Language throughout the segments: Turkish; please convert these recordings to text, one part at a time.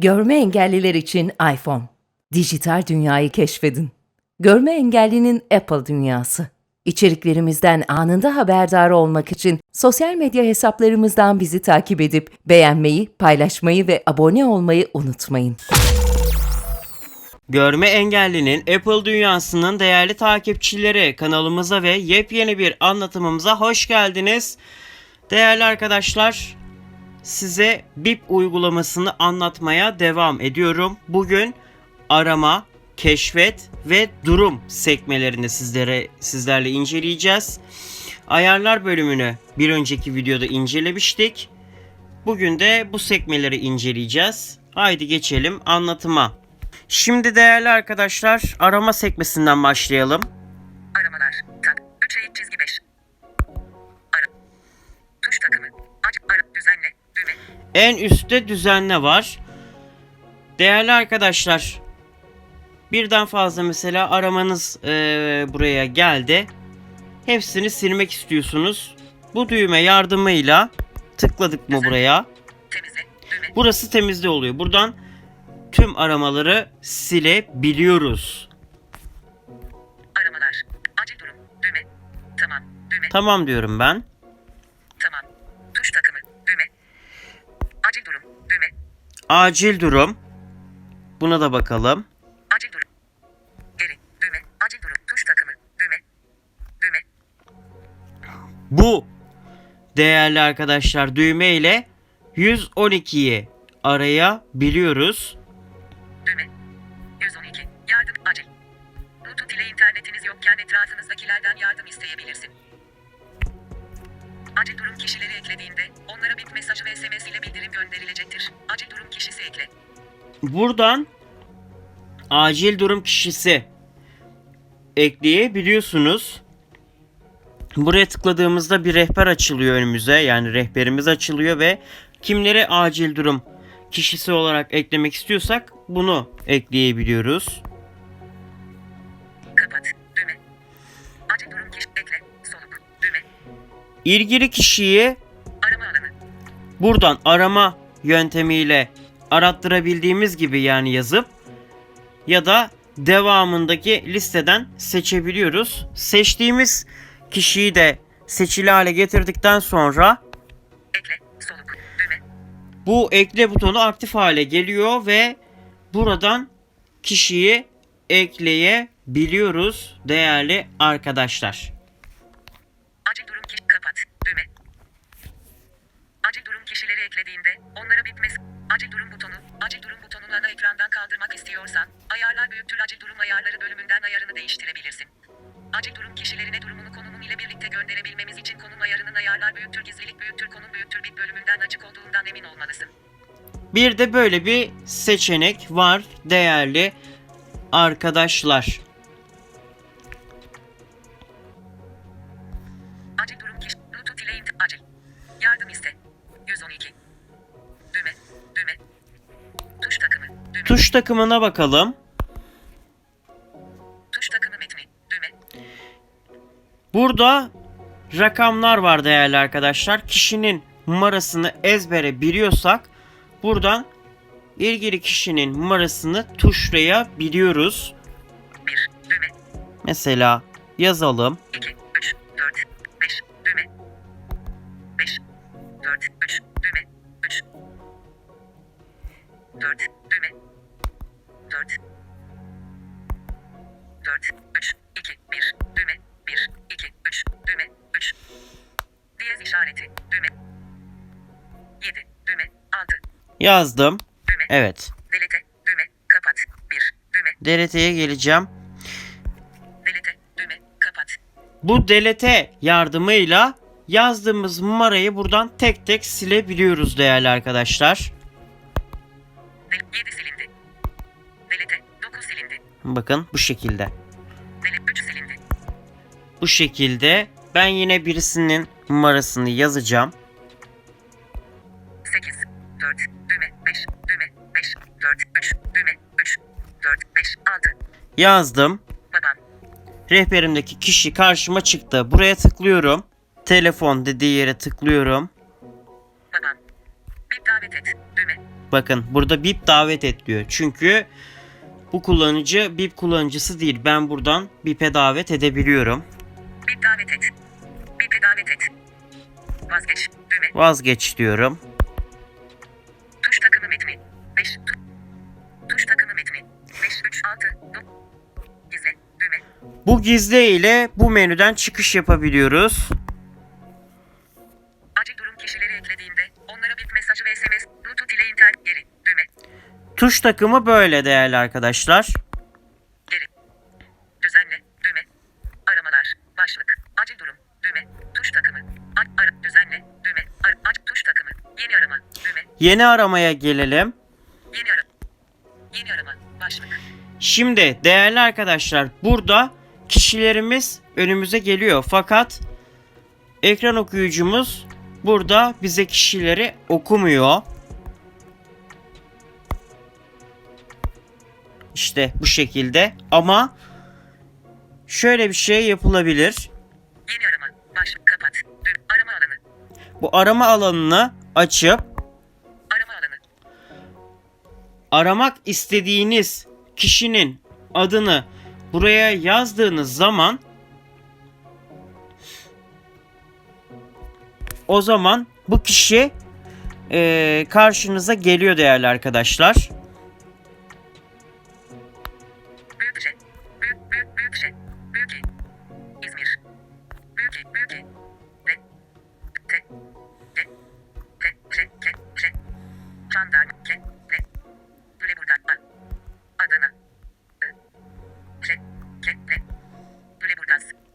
Görme engelliler için iPhone. Dijital dünyayı keşfedin. Görme engellinin Apple dünyası. İçeriklerimizden anında haberdar olmak için sosyal medya hesaplarımızdan bizi takip edip beğenmeyi, paylaşmayı ve abone olmayı unutmayın. Görme engellinin Apple dünyasının değerli takipçileri kanalımıza ve yepyeni bir anlatımımıza hoş geldiniz. Değerli arkadaşlar, size BIP uygulamasını anlatmaya devam ediyorum. Bugün arama, keşfet ve durum sekmelerini sizlere sizlerle inceleyeceğiz. Ayarlar bölümünü bir önceki videoda incelemiştik. Bugün de bu sekmeleri inceleyeceğiz. Haydi geçelim anlatıma. Şimdi değerli arkadaşlar arama sekmesinden başlayalım. En üstte düzenle var. Değerli arkadaşlar birden fazla mesela aramanız eee, buraya geldi. Hepsini silmek istiyorsunuz. Bu düğme yardımıyla tıkladık mı buraya? Burası temizde oluyor. Buradan tüm aramaları silebiliyoruz. Aramalar. Acil durum. Düğme. Tamam. Düğme. Tamam diyorum ben. Acil durum. Buna da bakalım. Acil durum. Geri. Düğme. Acil durum. Tuş takımı. Düğme. Düğme. Bu değerli arkadaşlar düğme ile 112'yi arayabiliyoruz. Düğme. 112. Yardım. Acil. Bluetooth ile internetiniz yokken etrafınızdakilerden yardım isteyebilirsin. Acil durum kişileri eklediğinde onlara bip mesajı ve SMS ile bildirim gönderilecektir. Acil durum kişisi ekle. Buradan acil durum kişisi ekleyebiliyorsunuz. Buraya tıkladığımızda bir rehber açılıyor önümüze. Yani rehberimiz açılıyor ve kimleri acil durum kişisi olarak eklemek istiyorsak bunu ekleyebiliyoruz. İlgili kişiyi buradan arama yöntemiyle arattırabildiğimiz gibi yani yazıp ya da devamındaki listeden seçebiliyoruz. Seçtiğimiz kişiyi de seçili hale getirdikten sonra bu ekle butonu aktif hale geliyor ve buradan kişiyi ekleyebiliyoruz değerli arkadaşlar. Acil durum kişi kapat. Düğme. Acil durum kişileri eklediğinde onlara bitmez. Acil durum butonu. Acil durum butonunu ana ekrandan kaldırmak istiyorsan ayarlar büyüktür acil durum ayarları bölümünden ayarını değiştirebilirsin. Acil durum kişilerine durumunu konumun ile birlikte gönderebilmemiz için konum ayarının ayarlar büyüktür gizlilik büyüktür konum büyüktür bit bölümünden açık olduğundan emin olmalısın. Bir de böyle bir seçenek var değerli arkadaşlar. Tuş takımına bakalım. Tuş takımı metni. Düğme. Burada rakamlar var değerli arkadaşlar. Kişinin numarasını ezbere biliyorsak buradan ilgili kişinin numarasını tuşlayabiliyoruz. 1. Düğme. Mesela yazalım. Yazdım. düğme. Evet. Delete, düğme. Kapat. 1, düğme. DLT'ye geleceğim. Delete, düğme. Kapat. Bu delete yardımıyla yazdığımız numarayı buradan tek tek silebiliyoruz değerli arkadaşlar. Del 7 silindi. Delete, 9 silindi. Bakın bu şekilde. Delete, 3 silindi. Bu şekilde ben yine birisinin numarasını yazacağım. Yazdım. Rehberimdeki kişi karşıma çıktı. Buraya tıklıyorum. Telefon dediği yere tıklıyorum. Bir davet et, düğme. Bakın burada bip davet et diyor. Çünkü bu kullanıcı bip kullanıcısı değil. Ben buradan bip'e davet edebiliyorum. Bip davet et. Bip'e davet et. Vazgeç. Düğme. Vazgeç diyorum. Bu gizle ile bu menüden çıkış yapabiliyoruz. Acil durum kişileri eklediğinde onlara bip mesajı ve SMS, Bluetooth ile internet geri. Düğme. Tuş takımı böyle değerli arkadaşlar. Geri. Düzenle. Düğme. Aramalar. Başlık. Acil durum. Düğme. Tuş takımı. A- ara. Düzenle. Düğme. Ar- aç. Tuş takımı. Yeni arama. Düğme. Yeni aramaya gelelim. Yeni arama. Yeni arama. Başlık. Şimdi değerli arkadaşlar burada kişilerimiz önümüze geliyor. Fakat ekran okuyucumuz burada bize kişileri okumuyor. İşte bu şekilde ama şöyle bir şey yapılabilir. Yeni arama. Başlık. Kapat. Arama alanı. Bu arama alanını açıp Arama alanı. aramak istediğiniz kişinin adını buraya yazdığınız zaman o zaman bu kişi eee, karşınıza geliyor değerli arkadaşlar. Büyük şey. Büyük, büyük, büyük şey. İ. İzmir. Büyük İ,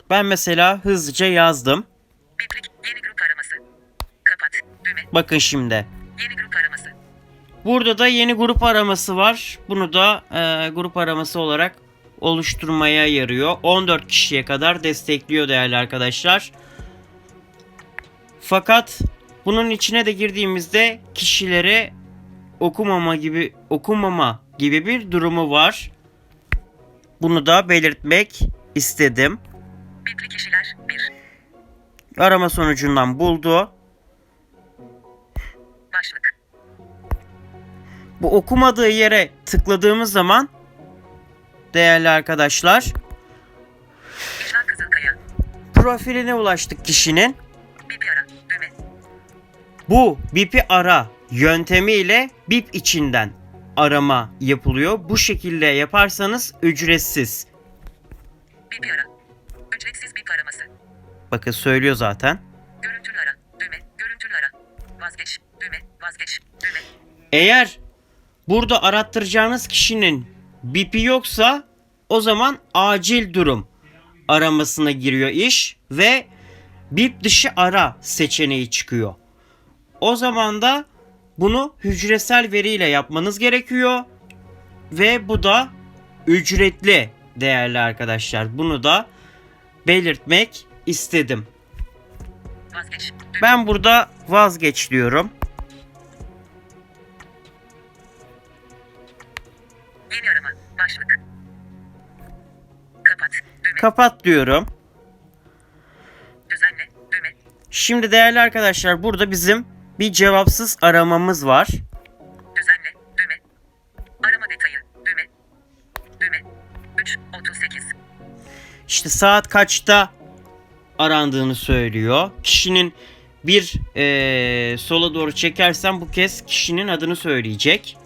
Ben mesela hızlıca yazdım. Biplik. Yeni grup araması. Kapat. Düğme. Bakın şimdi. Yeni grup araması. Burada da yeni grup araması var. Bunu da eee, grup araması olarak oluşturmaya yarıyor. 14 kişiye kadar destekliyor değerli arkadaşlar. Fakat bunun içine de girdiğimizde kişileri okumama gibi okumama gibi bir durumu var. Bunu da belirtmek istedim. Bipli kişiler. 1. Arama sonucundan buldu. Başlık. Bu okumadığı yere tıkladığımız zaman değerli arkadaşlar İcra Kızılkaya. profiline ulaştık kişinin. Bipi ara. Düğme. Bu BIP'i ara yöntemiyle BIP içinden arama yapılıyor. Bu şekilde yaparsanız ücretsiz. Bipi ara. Bakın söylüyor zaten. Görüntülü ara. Düğme. Görüntülü ara. Vazgeç. Düğme. Vazgeç. Düğme. Eğer burada arattıracağınız kişinin BIP'i yoksa o zaman acil durum aramasına giriyor iş ve BIP dışı ara seçeneği çıkıyor. O zaman da bunu hücresel veriyle yapmanız gerekiyor ve bu da ücretli değerli arkadaşlar. Bunu da belirtmek istedim. Vazgeç. Ben burada vazgeç diyorum. Yeni arama. Başlık. Kapat. Düğme. Kapat diyorum. Düzenle. Düğme. Şimdi değerli arkadaşlar burada bizim bir cevapsız aramamız var. Düzenle. Düğme. Arama detayı. Düğme. Düğme. 3. 38. İşte saat kaçta arandığını söylüyor. Kişinin bir eee, sola doğru çekersem bu kez kişinin adını söyleyecek.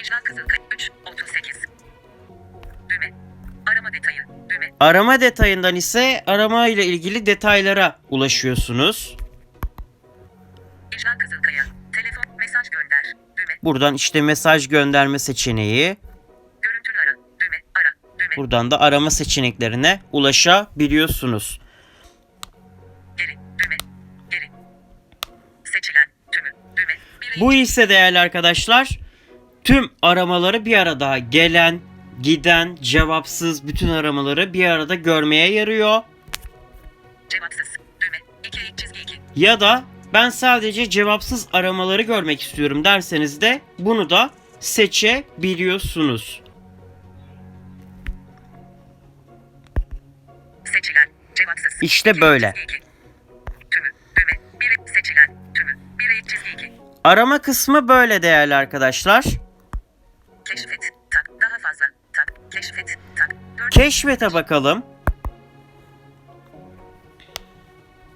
İcra Kızılkaya. 3. 38. Düğme. Arama detayı. Düğme. Arama detayından ise arama ile ilgili detaylara ulaşıyorsunuz. İcra Kızılkaya. Telefon. Mesaj gönder. Düğme. Buradan işte mesaj gönderme seçeneği, buradan da arama seçeneklerine ulaşabiliyorsunuz. Geri. Düğme. Geri. Seçilen. Tümü. Düğme. Bireyin Bu ise değerli arkadaşlar tüm aramaları bir arada gelen, giden, cevapsız bütün aramaları bir arada görmeye yarıyor. Cevapsız. Düğme. 2 çizgi 2. Ya da ben sadece cevapsız aramaları görmek istiyorum derseniz de bunu da seçebiliyorsunuz. İşte böyle. çizgi iki. Tümü. Düğme. Bire. Seçilen. Tümü. Bire çizgi 2. Arama kısmı böyle değerli arkadaşlar. Keşfet. Tak. Daha fazla. Tak. Keşfet. Tak. Dört. Keşfete bakalım.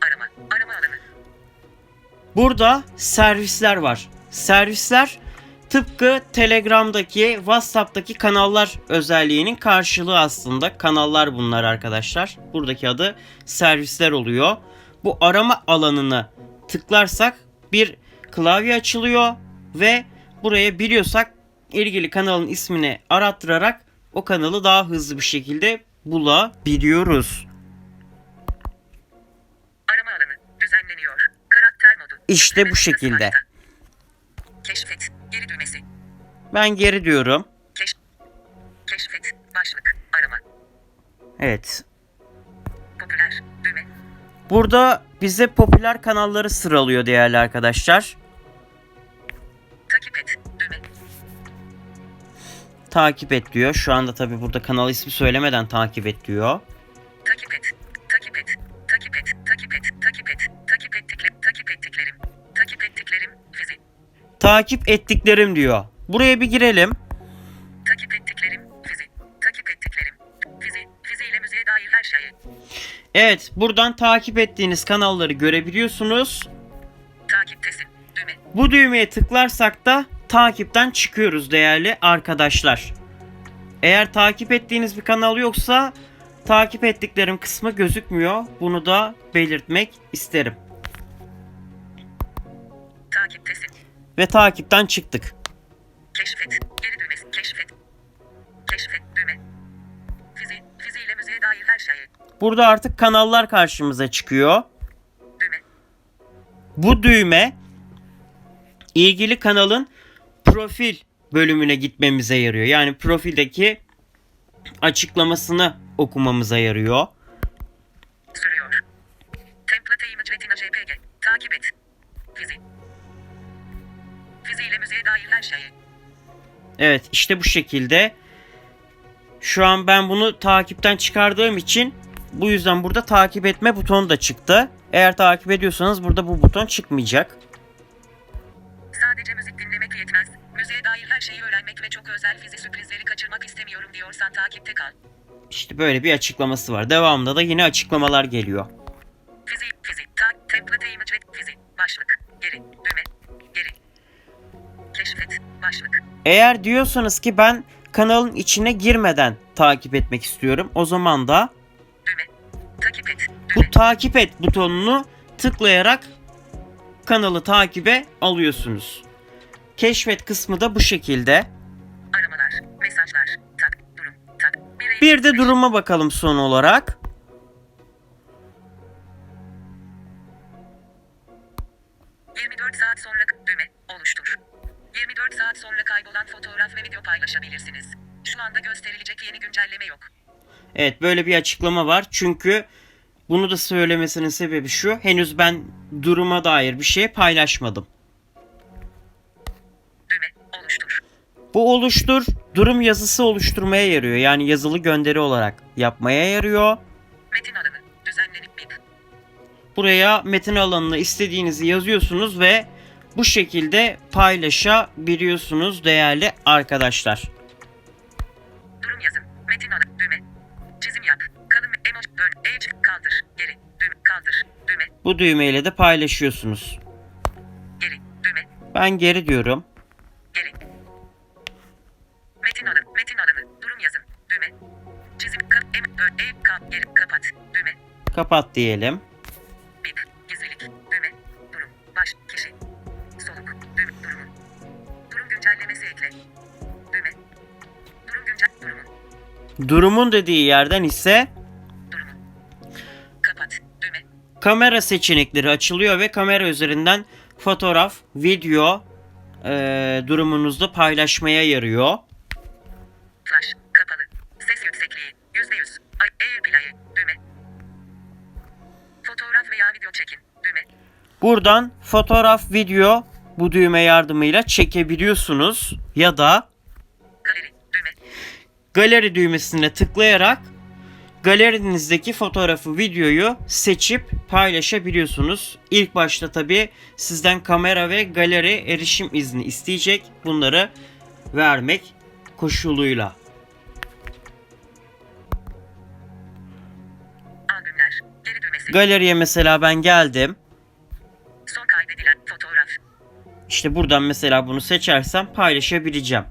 Arama. Arama alanı. Burada servisler var. Servisler tıpkı Telegram'daki, WhatsApp'taki kanallar özelliğinin karşılığı aslında. Kanallar bunlar arkadaşlar. Buradaki adı servisler oluyor. Bu arama alanını tıklarsak bir klavye açılıyor ve buraya biliyorsak ilgili kanalın ismini arattırarak o kanalı daha hızlı bir şekilde bulabiliyoruz. Arama alanı. Düzenleniyor. Karakter modu. İşte bu şekilde. Keşfet. Geri düğmesi. Ben geri diyorum. Keş. Keşfet. Başlık. Arama. Evet. Popüler. Düğme. Burada bize popüler kanalları sıralıyor değerli arkadaşlar. Takip et. Düğme. Takip et diyor. Şu anda tabi burada kanal ismi söylemeden takip et diyor. Takip ettiklerim diyor. Buraya bir girelim. Takip ettiklerim. Fizi. Takip ettiklerim. Fizi. Fizi ile müziğe dair her şeyi. Evet buradan takip ettiğiniz kanalları görebiliyorsunuz. Düğme. Bu düğmeye tıklarsak da takipten çıkıyoruz değerli arkadaşlar. Eğer takip ettiğiniz bir kanal yoksa takip ettiklerim kısmı gözükmüyor. Bunu da belirtmek isterim. Ve takipten çıktık. Keşfet. Geri düğmesi. Keşfet. Keşfet. Düğme. Fizi. Fizi ile müziğe dair her şeyi. Burada artık kanallar karşımıza çıkıyor. Düğme. Bu düğme ilgili kanalın profil bölümüne gitmemize yarıyor. Yani profildeki açıklamasını okumamıza yarıyor. Sürüyor. Template image retina jpg. Takip et. Fizi. Fizi ile müziğe dair her şeyi. Evet işte bu şekilde. Şu an ben bunu takipten çıkardığım için bu yüzden burada takip etme butonu da çıktı. Eğer takip ediyorsanız burada bu buton çıkmayacak. Sadece müzik dinlemek yetmez. Müziğe dair her şeyi öğrenmek ve çok özel fizi sürprizleri kaçırmak istemiyorum diyorsan takipte kal. İşte böyle bir açıklaması var. Devamında da yine açıklamalar geliyor. Fizi, fizi, tak, template image red, fizi, başlık, geri, düğme, Eğer diyorsanız ki ben kanalın içine girmeden takip etmek istiyorum. O zaman da takip et, bu takip et butonunu tıklayarak kanalı takibe alıyorsunuz. Keşfet kısmı da bu şekilde. aramalar, mesajlar, tak, durum, tak, birey, Bir de duruma bakalım son olarak. Video paylaşabilirsiniz. Şu anda gösterilecek yeni güncelleme yok. Evet böyle bir açıklama var. Çünkü bunu da söylemesinin sebebi şu. Henüz ben duruma dair bir şey paylaşmadım. Düğme, oluştur. Bu oluştur durum yazısı oluşturmaya yarıyor. Yani yazılı gönderi olarak yapmaya yarıyor. Metin alanı, düzenlenip bip. Buraya metin alanına istediğinizi yazıyorsunuz ve bu şekilde paylaşabiliyorsunuz değerli arkadaşlar. Durum yazın. Metin alanı, düğme. Çizim yap. Kalın emoji, dön, e çık, kaldır, geri, düğme, kaldır, düğme, Bu düğmeyle de paylaşıyorsunuz. geri, düğme, Ben geri diyorum. Geri. Metin alanı, metin alanı, durum yazın, düğme. Çizim, kap, em, dön, e, kap, geri, kapat, düğme, Kapat diyelim. Durumun dediği yerden ise. Kapat, düğme, kamera seçenekleri açılıyor ve kamera üzerinden fotoğraf, video eee durumunuzda paylaşmaya yarıyor. flash, kapalı, ses yüksekliği, yüzde yüz, ay, AirPlay'e, düğme. Fotoğraf veya video çekin, düğme. Buradan fotoğraf, video bu düğme yardımıyla çekebiliyorsunuz ya da Galeri, düğme. galeri düğmesine tıklayarak galerinizdeki fotoğrafı, videoyu seçip paylaşabiliyorsunuz. İlk başta tabi sizden kamera ve galeri erişim izni isteyecek. Bunları vermek koşuluyla. Albümler. Geri düğmesi. Galeriye mesela ben geldim. Son kaydedilen fotoğraf. İşte buradan mesela bunu seçersem paylaşabileceğim.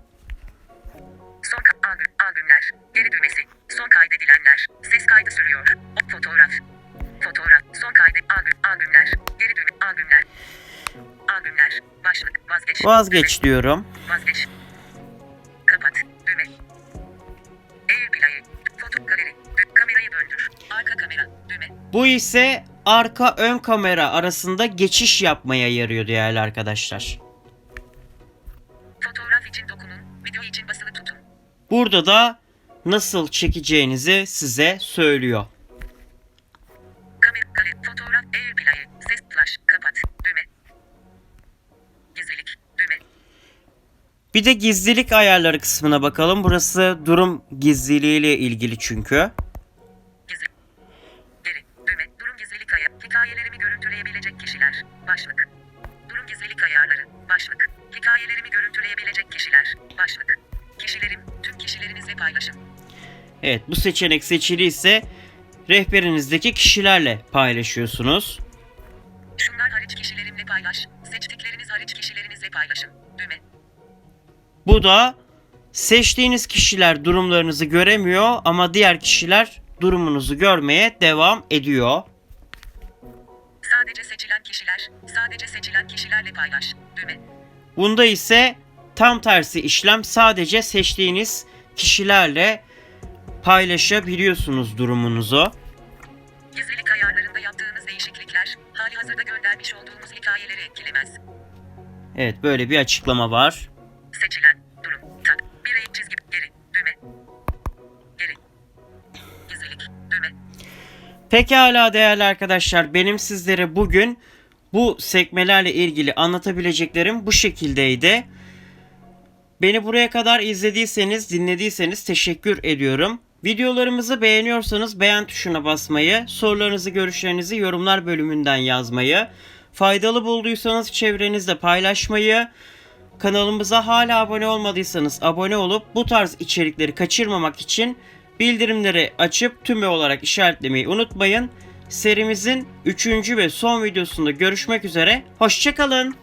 Albümler. Başlık. Vazgeç. Vazgeç diyorum. Vazgeç. Kapat. Düğme. AirPlay'i. Foto galeri. Kamerayı döndür. Arka kamera. Düğme. Bu ise arka ön kamera arasında geçiş yapmaya yarıyor değerli arkadaşlar. Fotoğraf için dokunun. Video için basılı tutun. Burada da nasıl çekeceğinizi size söylüyor. Bir de gizlilik ayarları kısmına bakalım. Burası durum gizliliği ile ilgili çünkü. Gizli. Geri, düğme, durum gizlilik ayar, hikayelerimi görüntüleyebilecek kişiler, başlık. Durum gizlilik ayarları, başlık. Hikayelerimi görüntüleyebilecek kişiler, başlık. Kişilerim, tüm kişilerinizle paylaşım. Evet bu seçenek seçili ise rehberinizdeki kişilerle paylaşıyorsunuz. Şunlar hariç kişilerimle paylaş, seçtikleriniz hariç kişilerinizle paylaşım, düğme. Bu da seçtiğiniz kişiler durumlarınızı göremiyor ama diğer kişiler durumunuzu görmeye devam ediyor. Sadece seçilen kişiler, sadece seçilen kişilerle paylaş, düğme. Bunda ise tam tersi işlem sadece seçtiğiniz kişilerle paylaşabiliyorsunuz durumunuzu. Gizlilik ayarlarında yaptığınız değişiklikler, hali hazırda göndermiş olduğumuz hikayeleri etkilemez. Evet böyle bir açıklama var. Seçilen, durum, tak, bir eğik çizgi, geri, düğme. Geri. Gizlilik, düğme. Pekala değerli arkadaşlar benim sizlere bugün bu sekmelerle ilgili anlatabileceklerim bu şekildeydi. Beni buraya kadar izlediyseniz, dinlediyseniz teşekkür ediyorum. Videolarımızı beğeniyorsanız beğen tuşuna basmayı, sorularınızı, görüşlerinizi yorumlar bölümünden yazmayı, faydalı bulduysanız çevrenizde paylaşmayı, kanalımıza hala abone olmadıysanız abone olup bu tarz içerikleri kaçırmamak için bildirimleri açıp tüme olarak işaretlemeyi unutmayın. Serimizin 3. ve son videosunda görüşmek üzere. Hoşçakalın.